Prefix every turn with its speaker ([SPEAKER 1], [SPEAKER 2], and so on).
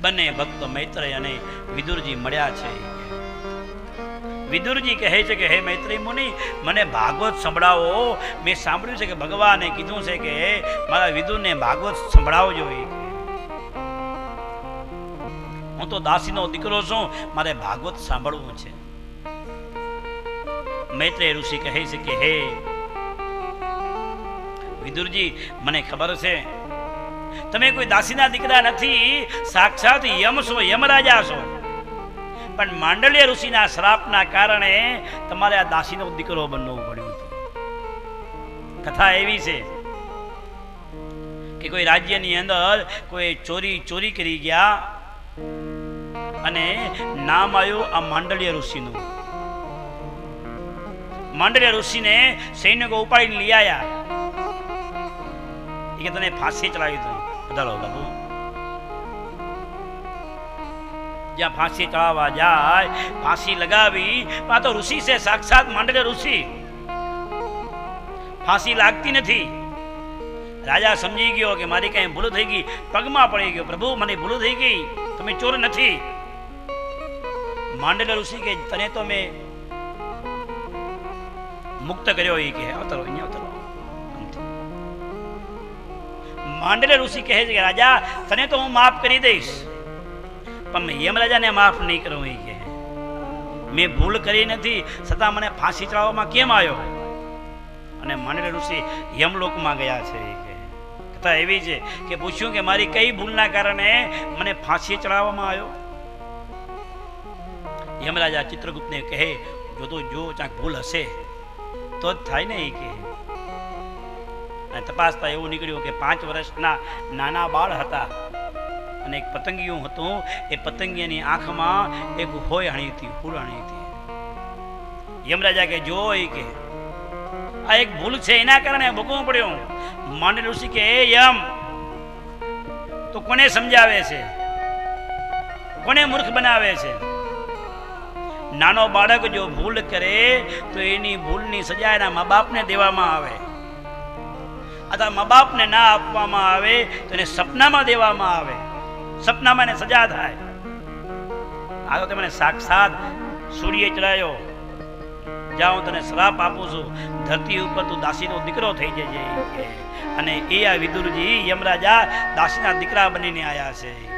[SPEAKER 1] બંને ભક્તો મૈત્રેય અને વિદુરજી મળ્યા છે. વિદુરજી કહે છે કે, હે મૈત્રી મુનિ, મને ભાગવત સંભળાવો. મેં સાંભળ્યું છે કે ભગવાને કીધું છે કે, મારા વિદુરને ભાગવત સંભળાવજો હું તો દાસીનો દીકરો છું, મારે ભાગવત સાંભળવું છે. મૈત્રી ઋષિ કહે છે કે, હે વિદુરજી, મને ખબર છે તમે કોઈ દાસીના દીકરા નથી, સાક્ષાત યમ છો, યમરાજા છો. પણ માંડલ્ય ઋષિના શ્રાપના કારણે તમારે આ દાસીનો દીકરો બનવું પડ્યું હતું. કથા એવી છે કે કોઈ રાજ્યની અંદર કોઈ ચોરી ચોરી કરી ગયા અને નામ આવ્યું આ માંડલ્ય ઋષિનું. માંડલ્ય ઋષિને સૈનિકો ઉપાડીને લઈ આવ્યા. એ કે તને ફાંસી ચડાવી દઉં વધારો બાબુ જ્યાં ફાંસી ચડાવવા જાય ફાંસી લગાવી પણ આ તો ઋષિ છે સાક્ષાત માંડલ્ય ઋષિ ફાંસી લાગતી નથી રાજા સમજી ગયો કે મારી કઈ ભૂલ થઈ ગઈ પગમાં પડી ગયો પ્રભુ મને ભૂલ થઈ ગઈ તમે ચોર નથી માંડલ્ય ઋષિ કે તને તો મેં મુક્ત કર્યો એ કે અવતરો અહીંયા અવતરો માંડલ્ય ઋષિ કહે છે કે, રાજા, તને તો હું માફ કરી દઈશ. પણ યમરાજાને માફ નહીં કરું, એ કે મેં ભૂલ કરી નથી, છતાં મને ફાંસી ચડાવવામાં કેમ આવ્યો? અને માંડલે ઋષિ યમલોકમાં ગયા છે, એ કથા એવી છે કે પૂછ્યું કે, મારી કઈ ભૂલના કારણે મને ફાંસી ચડાવવામાં આવ્યો? યમરાજા ચિત્રગુપ્તને કહે, જો તો, જો ચાક ભૂલ હશે, તો જ થાય ને, એ કે અને તપાસતા એવું નીકળ્યું કે પાંચ વર્ષના નાના બાળ હતા. અને એક પતંગિયું હતું, એ પતંગિયાની આંખમાં એક હોય હણી હતી, ફૂલ હણી હતી. યમરાજા કે, જોઈ કે, આ એક ભૂલ છે, એના કારણે ભોગવવું પડ્યું. માંડલ ઋષિ કે, એ યમ, તો કોને સમજાવે છે? કોને મૂર્ખ બનાવે છે? નાનો બાળક જો ભૂલ કરે, તો એની ભૂલની સજા એના મા બાપને દેવામાં આવે. અથવા મા બાપને ના આપવામાં આવે તો એને સપનામાં દેવામાં આવે. સપનામાં એને સજા થાય. આ તો મને સાક્ષાત સૂર્ય ચડાયો. જ્યાં હું તને શ્રાપ આપું છું, ધરતી ઉપર તું દાસીનો દીકરો થઈ જજે. અને એ આ વિદુરજી યમરાજા દાસીના દીકરા બનીને આયા છે.